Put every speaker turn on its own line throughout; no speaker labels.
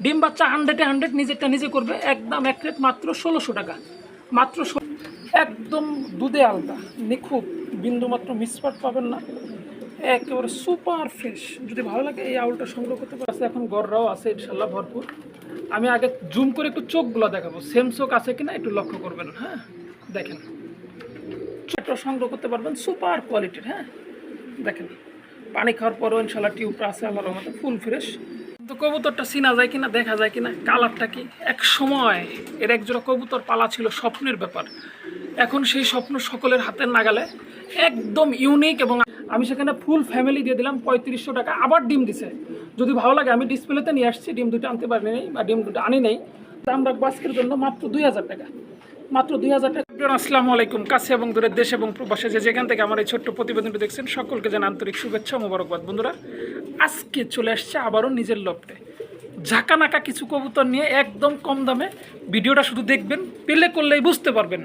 ডিম বাচ্চা হান্ড্রেডে হান্ড্রেড নিজেরটা নিজে করবে। একদম এক রেট মাত্র ষোলোশো টাকা। মাত্র একদম দুধে আলদা নিখুঁত। বিন্দু মাত্র মিসপাট পাবেন না। একেবারে সুপার ফ্রেশ যদি ভালো লাগে এই আউলটা সংগ্রহ করতে পারছে এখন গররাও আছে, ইনশাল্লাহ ভরপুর। আমি আগে জুম করে একটু চোখগুলো দেখাবো। সেম চোখ আছে কিনা একটু লক্ষ্য করবেন হ্যাঁ? দেখেন। একটা সংগ্রহ করতে পারবেন সুপার কোয়ালিটির হ্যাঁ? দেখেন। পানি খাওয়ার পরও ইনশাল্লাহ টিউবটা আছে, আল্লাহর রহমতে ফুল ফ্রেশ কিন্তু কবুতরটা চিনা যায় কিনা, দেখা যায় কিনা, কালারটা কি? এক সময় এর একজোড়া কবুতর পালা ছিল স্বপ্নের ব্যাপার। এখন সেই স্বপ্ন সকলের হাতের নাগালে, একদম ইউনিক এবং আমি সেখানে ফুল ফ্যামিলি দিয়ে দিলাম, পঁয়ত্রিশশো টাকা। আবার ডিম দিছে। যদি ভালো লাগে, আমি ডিসপ্লেতে নিয়ে আসছি। ডিম দুটো আনতে পারিনি, বা ডিম দুটো আনি নেই। দাম রাখব আজকের জন্য মাত্র দুই হাজার টাকা। মাত্র দুই হাজার টাকা। আসসালামু আলাইকুম। কাছে এবং দূরের দেশ এবং প্রবাসে যে যেখান থেকে আমার এই ছোট্ট প্রতিবেদনটি দেখছেন, সকলকে যেন আন্তরিক শুভেচ্ছা মোবারকবাদ। বন্ধুরা, আজকে চলে আসছে আবারও নিজের লফটে ঝাঁকানাকা কিছু কবুতর নিয়ে একদম কম দামে ভিডিওটা শুধু দেখবেন, পেলে করলেই বুঝতে পারবেন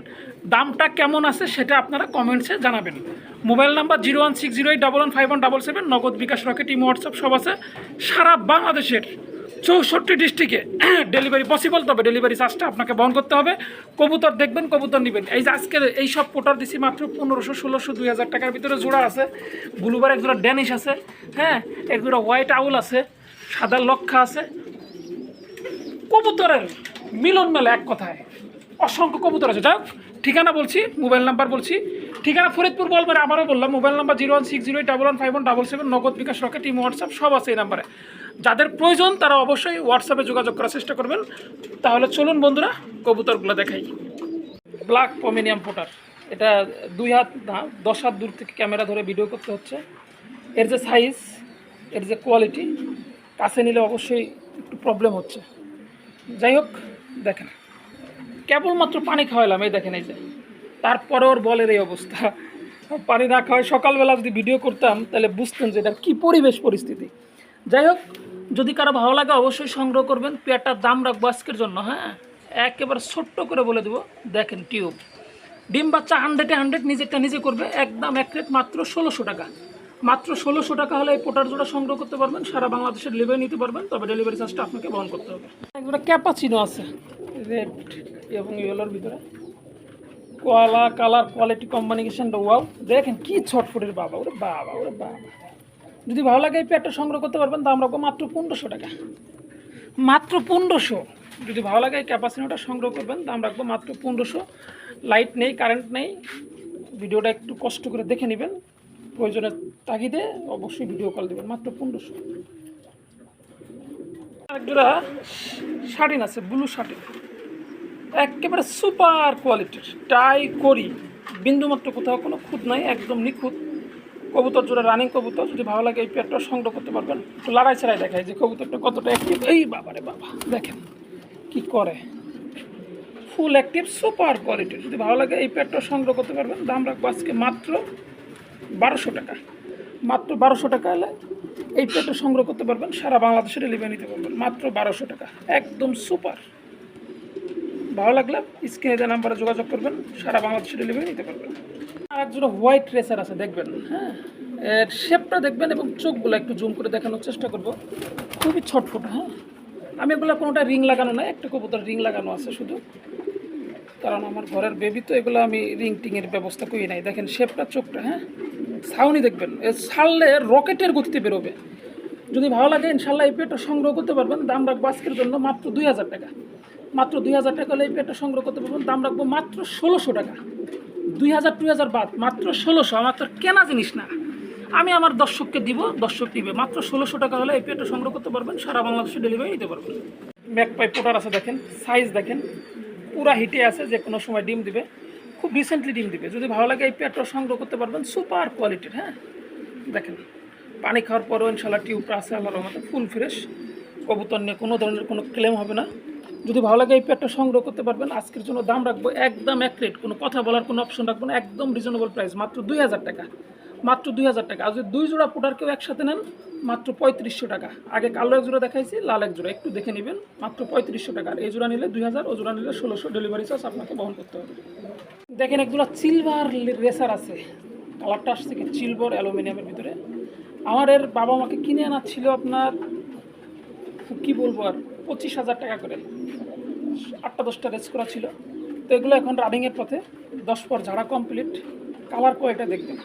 দামটা কেমন আছে সেটা আপনারা কমেন্টসে জানাবেন। Mobile number zero one six zero eight double one five one double seven, Nagad bKash Rocket WhatsApp সব আছে। সারা বাংলাদেশের চৌষট্টি ডিস্ট্রিক্টে ডেলিভারি পসিবল তবে ডেলিভারি চার্জটা আপনাকে বহন করতে হবে। কবুতর দেখবেন, কবুতর নেবেন। এই যে আজকে এই সব পোটার দিছি মাত্র পনেরোশো, ষোলোশো, দুই হাজার টাকার ভিতরে জোড়া আছে। ব্লুবার এক জোড়া ড্যানিশ আছে হ্যাঁ? এক জোড়া হোয়াইট আউল আছে, সাদা লক্ষা আছে। কবুতরের মিলন মেলা এক কথায়। অসংখ্য কবুতর আছে। যাক ঠিকানা বলছি, মোবাইল নাম্বার বলছি। ঠিকানা ফরিদপুর বলবেন আবারও বললাম, mobile number zero one six zero eight double one five one double seven, Nagad bKash Rocket team WhatsApp, সব আছে এই নাম্বারে। যাদের প্রয়োজন তারা অবশ্যই হোয়াটসঅ্যাপে যোগাযোগ করার চেষ্টা করবেন। তাহলে চলুন বন্ধুরা, কবুতরগুলো দেখাই। ব্ল্যাক পমিনিয়াম পোটার এটা দুই হাত দশ হাত দূর থেকে ক্যামেরা ধরে ভিডিও করতে হচ্ছে। এর যে সাইজ এর যে কোয়ালিটি কাছে নিলে অবশ্যই একটু প্রবলেম হচ্ছে। যাই হোক, দেখেন। কেবলমাত্র পানি খাওয়ালাম, এই দেখেন এই যে। তারপরে ওর বলের এই অবস্থা। পানি না খাওয়াই সকালবেলা যদি ভিডিও করতাম, তাহলে বুঝতেন যে এটার কী পরিবেশ পরিস্থিতি। যাই হোক যদি কারও ভালো লাগে অবশ্যই সংগ্রহ করবেন। পেয়ারটার দাম রাখব আজকের জন্য হ্যাঁ? একেবারে ছোট্ট করে বলে দেবো। দেখেন টিউব। ডিম বাচ্চা হান্ড্রেডে হান্ড্রেড নিজেরটা নিজে করবে। একদম এক রেট মাত্র ষোলোশো টাকা। মাত্র ষোলোশো টাকা হলে এই পোটার জোড়া সংগ্রহ করতে পারবেন। সারা বাংলাদেশের ডেলিভারি নিতে পারবেন। তবে ডেলিভারি চার্জটা আপনাকে বহন করতে হবে। একজোড়া ক্যাপাচিনো আছে। রেড এবং ইয়েলোর ভিতরে। কোয়ালা কালার কোয়ালিটি কম্বিনেশনটা ওয়াও দেখেন কি ছটফটের বাবা, ওরে বাবা ওরে বাবা। যদি ভালো লাগে এই সংগ্রহ করতে পারবেন দাম রাখব মাত্র পনেরোশো টাকা। মাত্র পনেরোশো? যদি ভালো লাগে এই ক্যাপাসিটিটা সংগ্রহ করবেন দাম রাখব মাত্র পনেরোশো। লাইট নেই কারেন্ট নেই। ভিডিওটা একটু কষ্ট করে দেখে নেবেন। প্রয়োজনের তাগিদে অবশ্যই ভিডিও কল দেবেন মাত্র পনেরোশো। একজোড়া শার্টিন আছে ব্লু শার্টিন। একেবারে সুপার কোয়ালিটির টাই করি। বিন্দুমাত্র কোথাও কোনো খুঁত নাই একদম নিখুঁত। কবুতর জোড়া রানিং কবুতর, যদি ভালো লাগে এই পেটটা সংগ্রহ করতে পারবেন। একটু লড়াই ছাড়াই দেখায় যে কবুতরটা কতটা অ্যাক্টিভ এই বাবারে বাবা, দেখেন কি করে। ফুল অ্যাক্টিভ সুপার কোয়ালিটির যদি ভালো লাগে এই পেটটা সংগ্রহ করতে পারবেন, দাম রাখব আজকে মাত্র বারোশো টাকা। মাত্র বারোশো টাকা এলে এই পেটটা সংগ্রহ করতে পারবেন, সারা বাংলাদেশে ডেলিভারি নিতে পারবেন। মাত্র বারোশো টাকা, একদম সুপার ভালো লাগলে স্ক্রিনে দেওয়া নাম্বারে যোগাযোগ করবেন, সারা বাংলাদেশে ডেলিভারি নিতে পারবেন। আর একজোড়া হোয়াইট রেসার আছে, দেখবেন হ্যাঁ? এর শেপটা দেখবেন এবং চোখগুলো একটু জুম করে দেখানোর চেষ্টা করব। খুবই ছটফট হ্যাঁ? আমি এগুলো কোনোটা রিং লাগানো না একটা কবুতর রিং লাগানো আছে শুধু। কারণ আমার ঘরের বেবি তো এগুলো আমি রিং টিংয়ের ব্যবস্থা করি নাই। দেখেন শেপটা চোখটা হ্যাঁ? ছাউনি দেখবেন, এ ছাড়লে রকেটের গতিতে বেরোবে। যদি ভালো লাগে ইনশাল্লাহ এই পেটটা সংগ্রহ করতে পারবেন। দাম রাখব আজকের জন্য মাত্র দুই হাজার টাকা। মাত্র দুই হাজার টাকা হলে এই পেটটা সংগ্রহ করতে পারবেন। দাম রাখব মাত্র ষোলোশো টাকা। দুই হাজার দুই হাজার বাদ, মাত্র ষোলোশো, আমার তো কেনা জিনিস না। আমি আমার দর্শককে দিব, দর্শক দিবে মাত্র ষোলোশো টাকা হলে এই পেটটা সংগ্রহ করতে পারবেন, সারা বাংলাদেশে ডেলিভারি দিতে পারবেন। ম্যাকপাই পোটার আছে দেখেন সাইজ দেখেন, পুরা হিটে আছে, যে কোনো সময় ডিম দিবে। খুব রিসেন্টলি ডিম দিবে। যদি ভালো লাগে এই পেটটা সংগ্রহ করতে পারবেন সুপার কোয়ালিটির হ্যাঁ? দেখেন, পানি খাওয়ার পরও ইনশাল্লাহ টিউবটা আছে, আল্লাহর রহমতে ফুল ফ্রেশ কবুতর নিয়ে কোনো ধরনের কোনো ক্লেম হবে না। যদি ভালো লাগে এই পেটটা সংগ্রহ করতে পারবেন। আজকের জন্য দাম রাখব একদম এক কোনো কথা বলার কোনো অপশন রাখব না। একদম রিজনেবল প্রাইস মাত্র দুই হাজার টাকা। মাত্র দুই হাজার টাকা। আর যদি দুই জোড়া পোটার কেউ একসাথে নেন, মাত্র পঁয়ত্রিশশো টাকা। আগে কালো এক জোড়া দেখাইছি, লাল এক জোড়া। একটু দেখে নেবেন। মাত্র পঁয়ত্রিশশো টাকা। আর এই জোড়া নিলে দুই হাজার, ও জোড়া নিলে ষোলোশো ডেলিভারি চার্জ আপনাকে বহন করতে হবে। দেখেন এক জোড়া সিলভার রেসার আছে। কালারটা আসছে কি? সিলভার অ্যালুমিনিয়ামের ভিতরে। আমার এর বাবা মাকে কিনে আনা ছিল আপনার, কি বলব আর? পঁচিশ হাজার টাকা করে। আটটা দশটা রেস করা ছিল। তো এগুলো এখন রানিংয়ের পথে দশ পর ঝাড়া কমপ্লিট কালার কোয়ালিটা দেখবেন।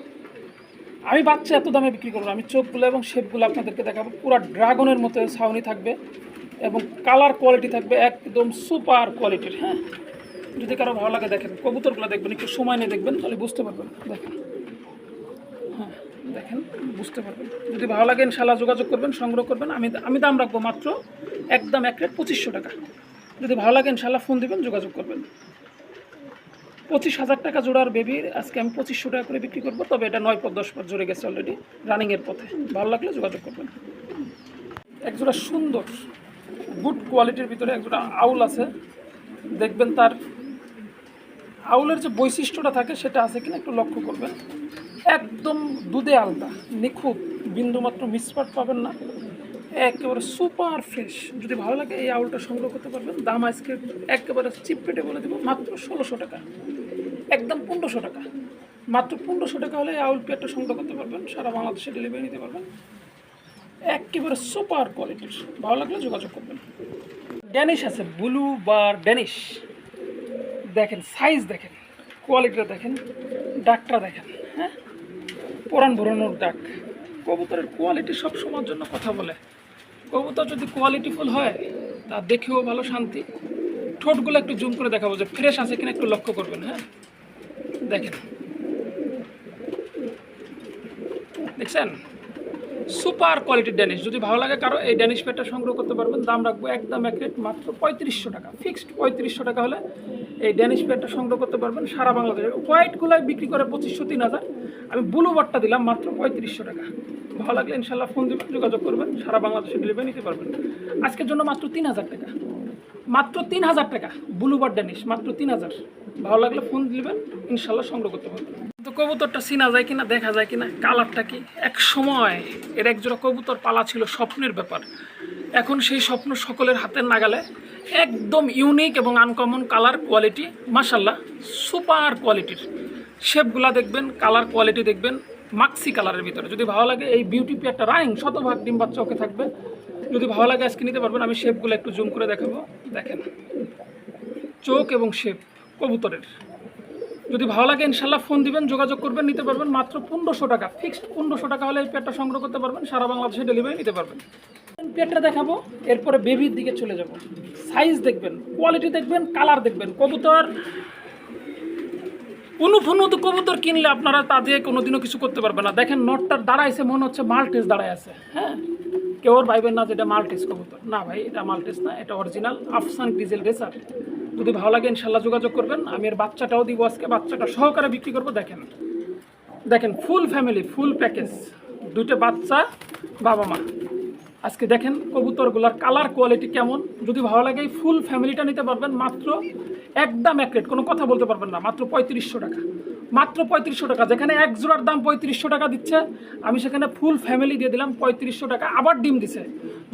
আমি বাচ্চা, এত দামে বিক্রি করব আমি চোখগুলো এবং শেপগুলো আপনাদেরকে দেখাবো। পুরো ড্রাগনের মতো ছাউনি থাকবে এবং কালার কোয়ালিটি থাকবে একদম সুপার কোয়ালিটির হ্যাঁ? যদি কারও ভালো লাগে দেখেন। কবুতরগুলো দেখবেন, একটু সময় নিয়ে দেখবেন, তাহলে বুঝতে পারবেন। দেখেন। হ্যাঁ। দেখেন, বুঝতে পারবেন। যদি ভালো লাগে ইনশাল্লাহ যোগাযোগ করবেন, সংগ্রহ করবেন। আমি আমি দাম রাখব মাত্র একদম এক রেট পঁচিশশো টাকা। যদি ভালো লাগে ইনশাল্লাহ ফোন দিবেন, যোগাযোগ করবেন। পঁচিশ হাজার টাকা জোড়ার বেবির আজকে আমি পঁচিশশো টাকা করে বিক্রি করব, তবে এটা নয় পর দশ পর জোরে গেছে অলরেডি রানিংয়ের পথে। ভালো লাগলে যোগাযোগ করবেন। এক জোড়া সুন্দর গুড কোয়ালিটির ভিতরে এক জোড়া আউল আছে। দেখবেন তার আউলের যে বৈশিষ্ট্যটা থাকে, সেটা আছে কিনা একটু লক্ষ্য করবেন। একদম দুধে আলদা, নিখুঁত, বিন্দুমাত্র মিসপাট পাবেন না। একেবারে সুপার ফ্রেশ যদি ভালো লাগে এই আউলটা সংগ্রহ করতে পারবেন। দাম আজকে একেবারে চিপ পেটে বলে দেবো, মাত্র ষোলোশো টাকা। একদম পনেরোশো টাকা। মাত্র পনেরোশো টাকা হলে এই আউল পেয়ারটা সংগ্রহ করতে পারবেন। সারা বাংলাদেশে ডেলিভারি নিতে পারবেন। একেবারে সুপার কোয়ালিটির ভালো লাগলে যোগাযোগ করবেন। ড্যানিশ আছে ব্লু বা ড্যানিশ দেখেন সাইজ দেখেন কোয়ালিটিটা দেখেন ডাকটা দেখেন হ্যাঁ? পরাণ ভরানোর ডাক। কবুতরের কোয়ালিটি সব সময়ের জন্য কথা বলে। কবুতর যদি কোয়ালিটিফুল হয়, তা দেখেও ভালো শান্তি। ঠোঁটগুলো একটু জুম করে দেখাবো যে ফ্রেশ আছে কিনা একটু লক্ষ্য করবেন হ্যাঁ? দেখেন। দেখছেন? সুপার কোয়ালিটির ড্যানিশ যদি ভালো লাগে কারও, এই ড্যানিশ প্যাডটা সংগ্রহ করতে পারবেন। দাম রাখব একদম এক রেট মাত্র পঁয়ত্রিশশো টাকা। ফিক্সড পঁয়ত্রিশশো টাকা হলে এই ড্যানিশ প্যাডটা সংগ্রহ করতে পারবেন সারা বাংলাদেশে। হোয়াইটগুলোয় বিক্রি করে পঁচিশশো, তিন হাজার। আমি ব্লু বারটা দিলাম মাত্র পঁয়ত্রিশশো টাকা। ভালো লাগলে ইনশাল্লাহ ফোন দেবেন যোগাযোগ করবেন। সারা বাংলাদেশে ডেলিভারি নিতে পারবেন। আজকের জন্য মাত্র তিন হাজার টাকা। মাত্র তিন হাজার টাকা ব্লু বার ড্যানিশ মাত্র তিন হাজার। ভালো লাগলে ফোন দিবেন, ইনশাল্লাহ সংগ্রহ করতে পারবেন কিন্তু কবুতরটা চিনা যায় কিনা, দেখা যায় কিনা কালারটা কি? এক সময় এর একজোড়া কবুতর পালা ছিল স্বপ্নের ব্যাপার। এখন সেই স্বপ্ন সকলের হাতের নাগালে। একদম ইউনিক এবং আনকমন কালার কোয়ালিটি মাসাল্লাহ সুপার কোয়ালিটির শেপগুলা দেখবেন কালার কোয়ালিটি দেখবেন মাক্সি কালারের ভিতরে। যদি ভালো লাগে, এই বিউটি পেয়ারটা রানিং শতভাগ ডিম বাচ্চা ওকে থাকবে। যদি ভালো লাগে আজকে নিতে পারবেন, আমি শেপগুলো একটু জুম করে দেখাবো। দেখেন, চোখ এবং শেপ, কবুতরের। যদি ভালো লাগে ইনশাল্লাহ ফোন দিবেন, যোগাযোগ করবেন, নিতে পারবেন। মাত্র পনেরোশো টাকা ফিক্সড পনেরোশো টাকা হলে এই পেয়ারটা সংগ্রহ করতে পারবেন, সারা বাংলাদেশে ডেলিভারি নিতে পারবেন। পেয়ারটা দেখাবো, এরপরে বেবির দিকে চলে যাব। সাইজ দেখবেন কোয়ালিটি দেখবেন কালার দেখবেন। কবুতর অনুফুনুত কবুতর কিনলে আপনারা তা দিয়ে কোনোদিনও কিছু করতে পারবেন না। দেখেন, নটটার দাঁড়াইছে, মনে হচ্ছে মাল্টেস দাঁড়ায় আছে। হ্যাঁ? কেউ ভাইবেন না যে এটা মাল্টেস কবুতর। না ভাই, এটা মাল্টিস না, এটা অরিজিনাল আফসান ডিজেল রেসার যদি ভালো লাগে ইনশাল্লাহ যোগাযোগ করবেন। আমি এর বাচ্চাটাও দিব আজকে। বাচ্চাটা সহকারে বিক্রি করব। দেখেন দেখেন ফুল ফ্যামিলি ফুল প্যাকেজ দুটো বাচ্চা, বাবা মা। আজকে দেখেন কবুতরগুলার কালার কোয়ালিটি কেমন? যদি ভালো লাগে ফুল ফ্যামিলিটা নিতে পারবেন, মাত্র একদম এক রেট কোনো কথা বলতে পারবেন না, মাত্র পঁয়ত্রিশশো টাকা। মাত্র পঁয়ত্রিশশো টাকা, যেখানে এক জোড়ার দাম পঁয়ত্রিশশো টাকা দিচ্ছে, আমি সেখানে ফুল ফ্যামিলি দিয়ে দিলাম পঁয়ত্রিশশো টাকা, আবার ডিম দিছে।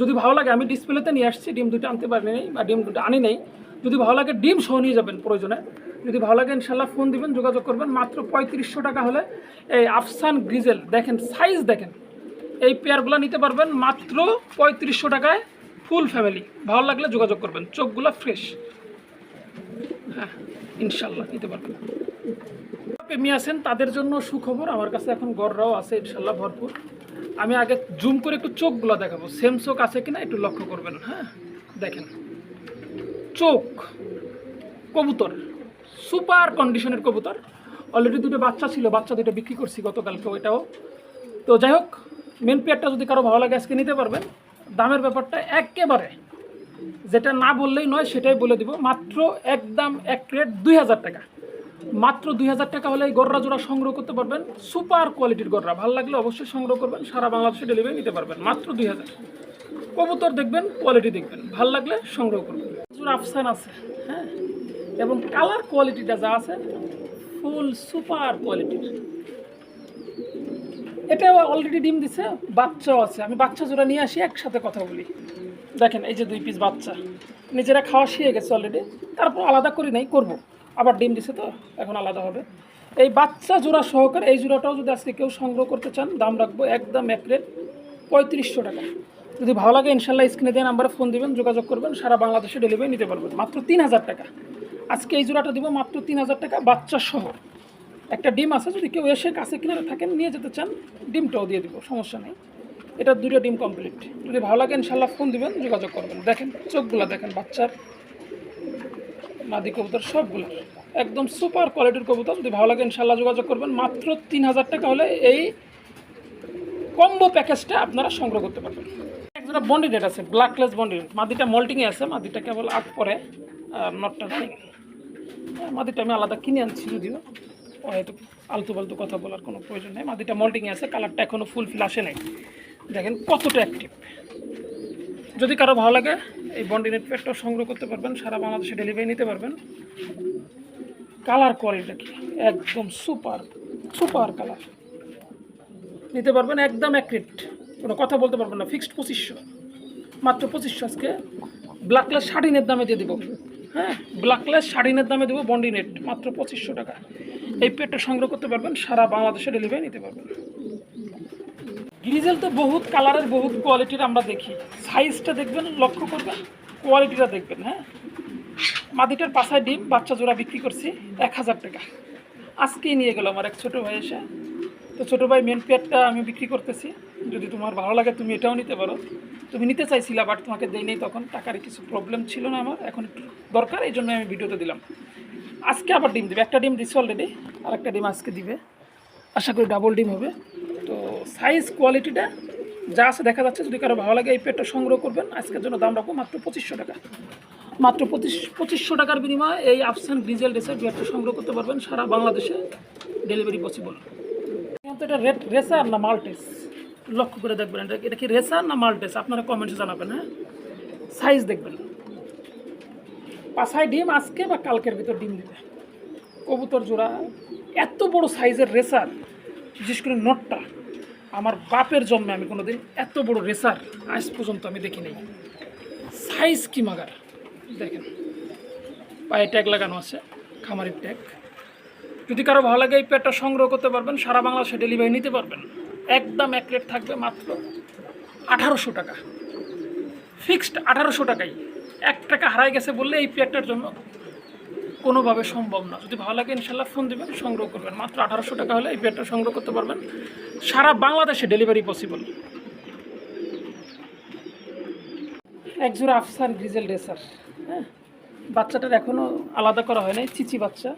যদি ভালো লাগে, আমি ডিসপ্লেতে নিয়ে আসছি, ডিম দুটো আনতে পারিনি বা ডিম দুটো আনি নেই। যদি ভালো লাগে, ডিম সহ নিয়ে যাবেন প্রয়োজনে। যদি ভালো লাগে ইনশাল্লাহ ফোন দিবেন, যোগাযোগ করবেন, মাত্র পঁয়ত্রিশশো টাকা হলে এই আফসান গ্রিজেল, দেখেন সাইজ দেখেন। এই পেয়ারগুলো নিতে পারবেন মাত্র পঁয়ত্রিশশো টাকায় ফুল ফ্যামিলি। ভালো লাগলে যোগাযোগ করবেন। চোখগুলো ফ্রেশ। হ্যাঁ ইনশাল্লাহ নিতে পারবেন। প্রেমী আছেন, তাদের জন্য সুখবর। আমার কাছে এখন গড়রাও আছে ইনশাল্লাহ ভরপুর। আমি আগে জুম করে একটু চোখগুলো দেখাবো। সেম চোখ আছে কিনা একটু লক্ষ্য করবেন। হ্যাঁ দেখেন। চোখ, কবুতর। সুপার কন্ডিশনের কবুতর। অলরেডি দুটো বাচ্চা ছিল। বাচ্চা দুটো বিক্রি করছি গতকালকে ওইটাও। তো যাই হোক মেন পেয়ারটা যদি কারও ভালো লাগে আজকে নিতে পারবেন। দামের ব্যাপারটা একেবারে যেটা না বললেই নয়, সেটাই বলে দিব। মাত্র একদম এক রেট দুই হাজার টাকা। মাত্র দুই হাজার টাকা হলে এই গররা জোড়া সংগ্রহ করতে পারবেন। সুপার কোয়ালিটির গররা। ভালো লাগলে অবশ্যই সংগ্রহ করবেন। সারা বাংলাদেশে ডেলিভারি নিতে পারবেন। মাত্র দুই হাজার। কবুতর দেখবেন কোয়ালিটি দেখবেন। ভালো লাগলে সংগ্রহ করবেন। জোড়া আফসান আছে হ্যাঁ? এবং কালার কোয়ালিটিটা যা আছে ফুল সুপার কোয়ালিটির এটা অলরেডি ডিম দিছে, বাচ্চাও আছে। আমি বাচ্চা জোড়া নিয়ে আসি, একসাথে কথা বলি। দেখেন, এই যে দুই পিস বাচ্চা। নিজেরা খাওয়া শিয়ে গেছে অলরেডি তারপর আলাদা করি নাই, করব। আবার ডিম দিছে তো, এখন আলাদা হবে। এই বাচ্চা জোড়া সহকারে, এই জোড়াটাও যদি আজকে কেউ সংগ্রহ করতে চান, দাম রাখব একদম এক পঁয়ত্রিশশো টাকা। যদি ভালো লাগে, ইনশাল্লাহ স্ক্রিনে দিয়ে নাম্বারে ফোন দিবেন, যোগাযোগ করবেন, সারা বাংলাদেশে ডেলিভারি নিতে পারবেন। মাত্র তিন হাজার টাকা। আজকে এই জোড়াটা দিব মাত্র তিন হাজার টাকা বাচ্চা সহ। একটা ডিম আছে, যদি কেউ এসে কাছে কিনারে থাকেন, নিয়ে যেতে চান, ডিমটাও দিয়ে দিব, সমস্যা নেই। এটা দুটো ডিম কমপ্লিট যদি ভালো লাগে ইনশাল্লাহ ফোন দিবেন, যোগাযোগ করবেন। দেখেন, চোখগুলো দেখেন, বাচ্চার, মাদি কবুতর সবগুলো। একদম সুপার কোয়ালিটির কবুতর। যদি ভালো লাগে ইনশাল্লাহ যোগাযোগ করবেন। মাত্র তিন হাজার টাকা হলে এই কম্বো প্যাকেজটা আপনারা সংগ্রহ করতে পারবেন। একটা বন্ডি রেট আছে ব্ল্যাকলেস বন্ডি রেট মাদিটা মল্টিংয়ে আছে, মাদিটা কেবল আট পরে নটটা মাদিটা আমি আলাদা কিনে আনছি যদিও। হয়তো আলতু ফালতু কথা বলার কোনো প্রয়োজন নেই। মাদিটা মল্টিংয়ে আছে কালারটা এখনও ফুল ফিল আসে নাই। দেখেন কতটা অ্যাক্টিভ যদি কারও ভালো লাগে, এই বন্ডিনেট পেটটাও সংগ্রহ করতে পারবেন, সারা বাংলাদেশে ডেলিভারি নিতে পারবেন। কালার কোয়ালিটি একদম সুপার সুপার কালার নিতে পারবেন একদম অ্যাক্রিট কোনো কথা বলতে পারবেন না ফিক্সড পঁচিশশো মাত্র পঁচিশশো আজকে। ব্ল্যাকলেস শাড়িনের দামে দিয়ে দেবো। হ্যাঁ ব্ল্যাকলেস শাড়িনের দামে দেবো বন্ডিনেট মাত্র পঁচিশশো টাকা। এই পেটটা সংগ্রহ করতে পারবেন, সারা বাংলাদেশে ডেলিভারি নিতে পারবেন। গ্রিজেল তো বহুত কালারের বহুত কোয়ালিটির আমরা দেখি। সাইজটা দেখবেন, লক্ষ্য করবেন কোয়ালিটিটা দেখবেন হ্যাঁ? মাদিটার পাশায় ডিম, বাচ্চা জোড়া বিক্রি করছি, এক হাজার টাকা। আজকেই নিয়ে গেল আমার এক ছোটো ভাই এসে। তো ছোটো ভাই মেন পেয়ারটা আমি বিক্রি করতেছি। যদি তোমার ভালো লাগে, তুমি এটাও নিতে পারো। তুমি নিতে চাইছিলা বাট তোমাকে দেই নেই তখন। টাকার কিছু প্রবলেম ছিল না আমার, এখন একটু দরকার, এই জন্য আমি ভিডিওতে দিলাম। আজকে আবার ডিম দিবে। একটা ডিম দিচ্ছে অলরেডি আর একটা ডিম আজকে দিবে। আশা করি ডাবল ডিম হবে। তো সাইজ কোয়ালিটিটা যা আছে দেখা যাচ্ছে, যদি কারও ভালো লাগে এই পেটটা সংগ্রহ করবেন। আজকের জন্য দাম রাখব মাত্র পঁচিশশো টাকা। মাত্র পঁচিশ পঁচিশশো টাকার বিনিময়ে এই আফসান ডিজেল ডেসের পেটটা সংগ্রহ করতে পারবেন সারা বাংলাদেশে। ডেলিভারি পসিবল কিন্তু এটা রেট রেসার না মাল্টেস? লক্ষ্য করে দেখবেন এটা এটা কি রেসার না মাল্টেস? আপনারা কমেন্টে জানাবেন হ্যাঁ? সাইজ দেখবেন। পাশায় ডিম, আজকে বা কালকের ভিতর ডিম দিবে। কবুতর জোড়া, এত বড় সাইজের রেসার, বিশেষ করে নটটা, আমার বাপের জন্মে আমি কোনোদিন এত বড় রেসার আজ পর্যন্ত আমি দেখি নাই। সাইজ কি মাগার? দেখেন। পায়ে ট্যাগ লাগানো আছে, খামারির ট্যাগ। যদি কারও ভালো লাগে এই পেটটা সংগ্রহ করতে পারবেন, সারা বাংলাদেশে ডেলিভারি নিতে পারবেন। একদম এক রেট থাকবে মাত্র আঠারোশো টাকা। ফিক্সড আঠারোশো টাকাই। এক টাকা হারাই গেছে বললে এই পেয়ারটার জন্য কোনোভাবে সম্ভব না। যদি ভালো লাগে ইনশাল্লাহ ফোন দেবেন, সংগ্রহ করবেন। মাত্র আঠারোশো টাকা হলে এই পেয়ারটা সংগ্রহ করতে পারবেন। সারা বাংলাদেশে ডেলিভারি পসিবল। একজোড়া আফসার গ্রিজেল রেসার হ্যাঁ? বাচ্চাটার এখনও আলাদা করা হয় নাই, চিচি বাচ্চা।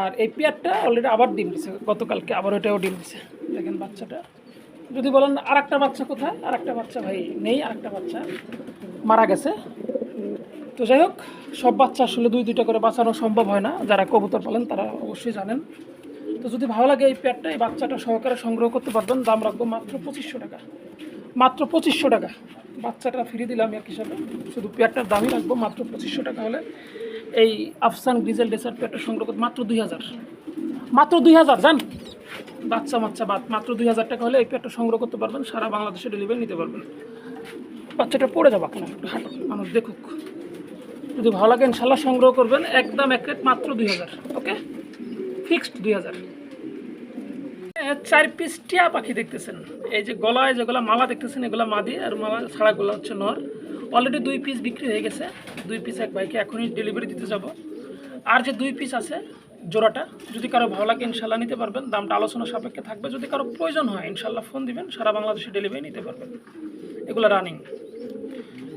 আর এই পেয়ারটা অলরেডি আবার ডিম দিছে, গতকালকে আবার ওটাও ডিম দিছে। দেখেন বাচ্চাটা। যদি বলেন আর একটা বাচ্চা কোথায়? আর বাচ্চা ভাই নেই আর একটা বাচ্চা মারা গেছে। তো যাই হোক, সব বাচ্চা আসলে দুই দুইটা করে বাঁচানো সম্ভব হয় না। যারা কবুতর পালেন, তারা অবশ্যই জানেন। তো যদি ভালো লাগে এই পেয়ারটা, এই বাচ্চাটা সহকারে সংগ্রহ করতে পারবেন। দাম রাখব মাত্র পঁচিশশো টাকা। মাত্র পঁচিশশো টাকা। বাচ্চাটা ফিরিয়ে দিলাম এক হিসাবে। শুধু পেয়ারটার দামই রাখব, মাত্র পঁচিশশো টাকা হলে। এই আফসান ডিজেল ডেসার পেয়ারটা সংগ্রহ করতে মাত্র দুই হাজার। মাত্র দুই হাজার, জান? বাচ্চা মাচ্চা বাদ, মাত্র দুই হাজার টাকা হলে এই পেয়ারটা সংগ্রহ করতে পারবেন, সারা বাংলাদেশে ডেলিভারি নিতে পারবেন। বাচ্চাটা পড়ে যাবা হাঁটো। মানুষ দেখুক। যদি ভালো লাগে ইনশাল্লাহ সংগ্রহ করবেন, একদম এক মাত্র দুই হাজার, ওকে? ফিক্সড দুই হাজার। চার পিস টিয়া পাখি দেখতেছেন। এই যে গলায় যেগুলো মালা দেখতেছেন, এগুলো মাদি, আর মালা ছাড়াগুলো হচ্ছে নর। অলরেডি দুই পিস বিক্রি হয়ে গেছে। দুই পিস এক ভাইকে এখনই ডেলিভারি দিতে যাব। আর যে দুই পিস আছে, জোড়াটা, যদি কারও ভালো লাগে ইনশাল্লাহ নিতে পারবেন। দামটা আলোচনা সাপেক্ষে থাকবে। যদি কারও প্রয়োজন হয় ইনশাল্লাহ ফোন দিবেন, সারা বাংলাদেশে ডেলিভারি নিতে পারবেন। এগুলো রানিং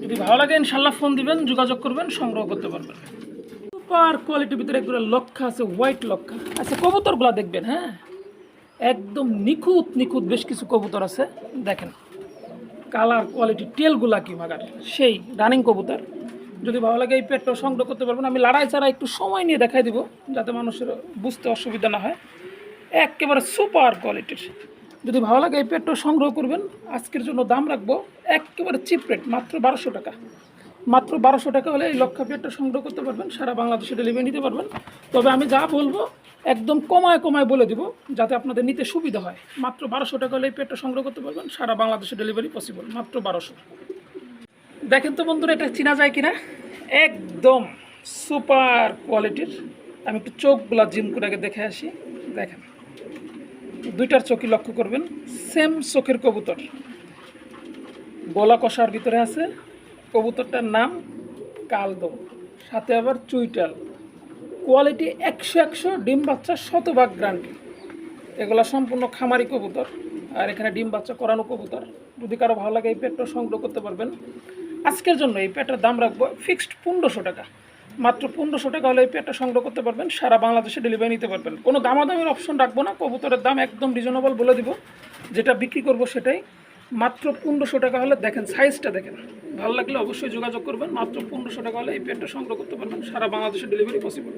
যদি ভালো লাগে ইনশাল্লাহ ফোন দিবেন, যোগাযোগ করবেন, সংগ্রহ করতে পারবেন। সুপার কোয়ালিটির ভিতরে একগুলো লক্ষা আছে, হোয়াইট লক্ষা আচ্ছা কবুতরগুলো দেখবেন হ্যাঁ? একদম নিখুঁত নিখুঁত বেশ কিছু কবুতর আছে, দেখেন। কালার, কোয়ালিটি, টেলগুলা কি মাগার? সেই রানিং কবুতর। যদি ভালো লাগে, এই পেটটা সংগ্রহ করতে পারবেন। আমি লড়াই ছাড়া একটু সময় নিয়ে দেখাই দিব, যাতে মানুষের বুঝতে অসুবিধা না হয়। একেবারে সুপার কোয়ালিটির। যদি ভালো লাগে এই পেটটা সংগ্রহ করবেন, আজকের জন্য দাম রাখব একেবারে চিপ রেট মাত্র বারোশো টাকা। মাত্র বারোশো টাকা হলে এই লক্ষা পেটটা সংগ্রহ করতে পারবেন, সারা বাংলাদেশে ডেলিভারি নিতে পারবেন। তবে আমি যা বলব, একদম কমায় কমায় বলে দিব, যাতে আপনাদের নিতে সুবিধা হয়। মাত্র বারোশো টাকা হলে এই পেটটা সংগ্রহ করতে পারবেন, সারা বাংলাদেশে ডেলিভারি পসিবল মাত্র বারোশো। দেখেন তো বন্ধুরা, এটা চেনা যায় কিনা? একদম সুপার কোয়ালিটির আমি একটু চোখগুলা জিম করে আগে দেখে আসি। দেখেন। দুইটার চোখই লক্ষ্য করবেন সেম চোখের কবুতর। গলা কষার ভিতরে আছে, কবুতরটার নাম কালদম সাথে আবার চুইটাল। কোয়ালিটি একশো একশো, ডিম বাচ্চা শতভাগ গ্রান্টি এগুলো সম্পূর্ণ খামারি কবুতর, আর এখানে ডিম বাচ্চা করানো কবুতর। যদি কারও ভালো লাগে এই পেটটা সংগ্রহ করতে পারবেন। আজকের জন্য এই পেটের দাম রাখব ফিক্সড পনেরোশো টাকা। মাত্র পনেরোশো টাকা হলে এই পেটটা সংগ্রহ করতে পারবেন, সারা বাংলাদেশে ডেলিভারি নিতে পারবেন। কোনো দামাদামির অপশন রাখব না, কবুতরের দাম একদম রিজনেবল বলে দিব। যেটা বিক্রি করব সেটাই। মাত্র পনেরোশো টাকা হলে দেখেন সাইজটা দেখেন। ভালো লাগলে অবশ্যই যোগাযোগ করবেন। মাত্র পনেরোশো টাকা হলে এই পেটটা সংগ্রহ করতে পারবেন, সারা বাংলাদেশে ডেলিভারি পসিবল